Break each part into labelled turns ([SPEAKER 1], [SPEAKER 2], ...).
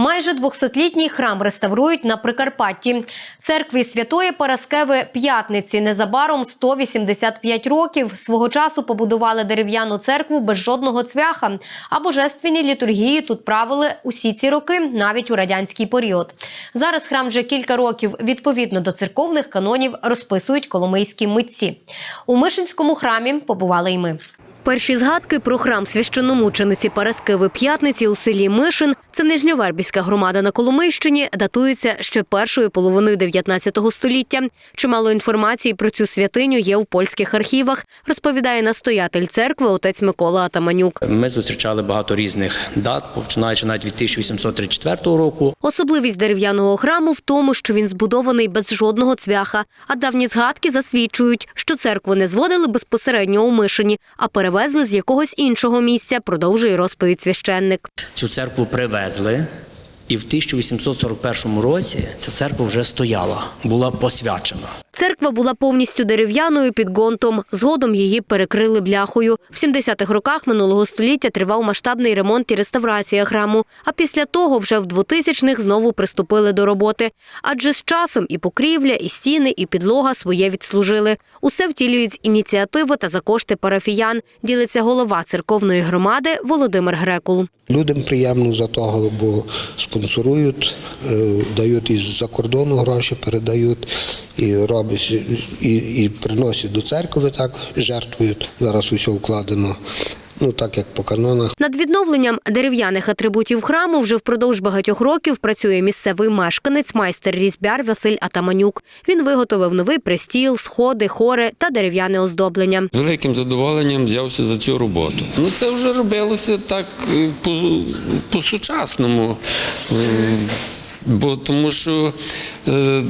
[SPEAKER 1] Майже 200-літній храм реставрують на Прикарпатті. Церкві Святої Параскеви П'ятниці незабаром 185 років. Свого часу побудували дерев'яну церкву без жодного цвяха. А божественні літургії тут правили усі ці роки, навіть у радянський період. Зараз храм вже кілька років відповідно до церковних канонів розписують коломийські митці. У Мишинському храмі побували й ми. Перші згадки про храм священномучениці Параскеви П'ятниці у селі Мишин – це Нижньовербівська громада на Коломийщині, датується ще першою половиною 19 століття. Чимало інформації про цю святиню є в польських архівах, розповідає настоятель церкви отець Микола Атаманюк.
[SPEAKER 2] Ми зустрічали багато різних дат, починаючи навіть від 1834 року.
[SPEAKER 1] Особливість дерев'яного храму в тому, що він збудований без жодного цвяха, а давні згадки засвідчують, що церкву не зводили безпосередньо у Мишині, а перевезли з якогось іншого місця, продовжує розповідь священник.
[SPEAKER 2] Цю церкву привезли, і в 1841 році ця церква вже стояла, була посвячена.
[SPEAKER 1] Церква була повністю дерев'яною під ґонтом. Згодом її перекрили бляхою. В 70-х роках минулого століття тривав масштабний ремонт і реставрація храму. А після того вже в 2000-х знову приступили до роботи. Адже з часом і покрівля, і стіни, і підлога своє відслужили. Усе втілюють з ініціативи та за кошти парафіян. Ділиться голова церковної громади Володимир Грекул.
[SPEAKER 3] Людям приємно за того, бо спонсорують, е, дають із-за кордону гроші, передають і роблять, і, і приносять до церкви, так жертвують. Зараз усе вкладено, ну так як по канонах.
[SPEAKER 1] Над відновленням дерев'яних атрибутів храму вже впродовж багатьох років працює місцевий мешканець, майстер різьбяр Василь Атаманюк. Він виготовив новий престіл, сходи, хори та дерев'яне оздоблення.
[SPEAKER 4] Великим задоволенням взявся за цю роботу. Ну це вже робилося так е, по, по-сучасному, Е, бо тому що е,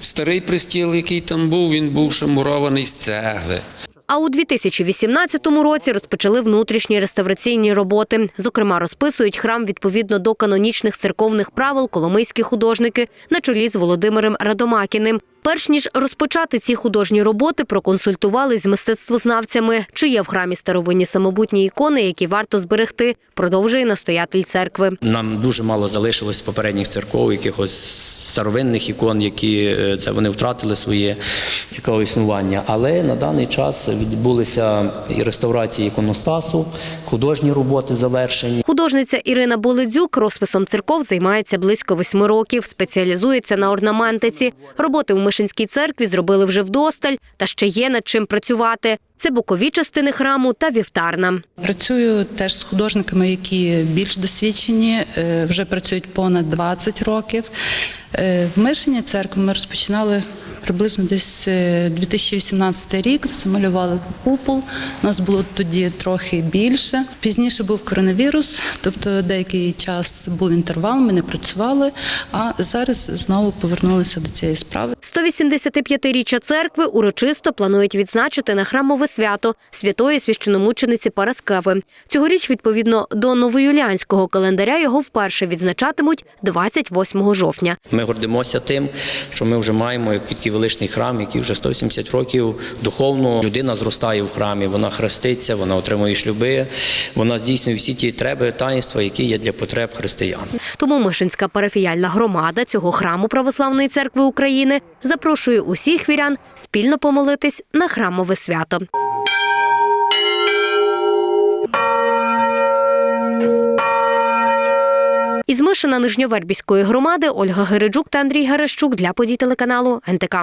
[SPEAKER 4] старий пристіл, який там був, він був ще мурований з цегли.
[SPEAKER 1] А у 2018 році розпочали внутрішні реставраційні роботи. Зокрема, розписують храм відповідно до канонічних церковних правил коломийські художники на чолі з Володимиром Радомакіним. Перш ніж розпочати ці художні роботи, проконсультували з мистецтвознавцями, чи є в храмі старовинні самобутні ікони, які варто зберегти, продовжує настоятель церкви.
[SPEAKER 2] Нам дуже мало залишилось попередніх церков, якихось старовинних ікон, які е, це вони втратили своє якого існування. Але на даний час відбулися і реставрації іконостасу, художні роботи завершені.
[SPEAKER 1] Художниця Ірина Боледзюк розписом церков займається близько восьми років, спеціалізується на орнаментиці. Роботи у Мишинській церкві зробили вже вдосталь, та ще є над чим працювати. Це бокові частини храму та вівтарна.
[SPEAKER 5] Працюю теж з художниками, які більш досвідчені, е, вже працюють понад 20 років. Е, В Мишині церкву ми розпочинали приблизно десь е, 2018 рік. Це малювали купол. Нас було тоді трохи більше. Пізніше був коронавірус, тобто деякий час був інтервал, ми не працювали. А зараз знову повернулися до цієї справи.
[SPEAKER 1] 185-річчя церкви урочисто планують відзначити на храмове свято святої священомучениці Параскеви. Цьогоріч, відповідно до новоюліанського календаря, його вперше відзначатимуть 28 жовтня.
[SPEAKER 2] Ми гордимося тим, що ми вже маємо такий величний храм, який вже 180 років духовно людина зростає в храмі, вона хреститься, вона отримує шлюби, вона здійснює всі ті треба, таїнства, які є для потреб християн.
[SPEAKER 1] Тому Мишинська парафіяльна громада цього храму Православної церкви України запрошує усіх вірян спільно помолитись на храмове свято. Із Мишина Нижньовербівської громади Ольга Гереджук та Андрій Гарещук для подій телеканалу НТК.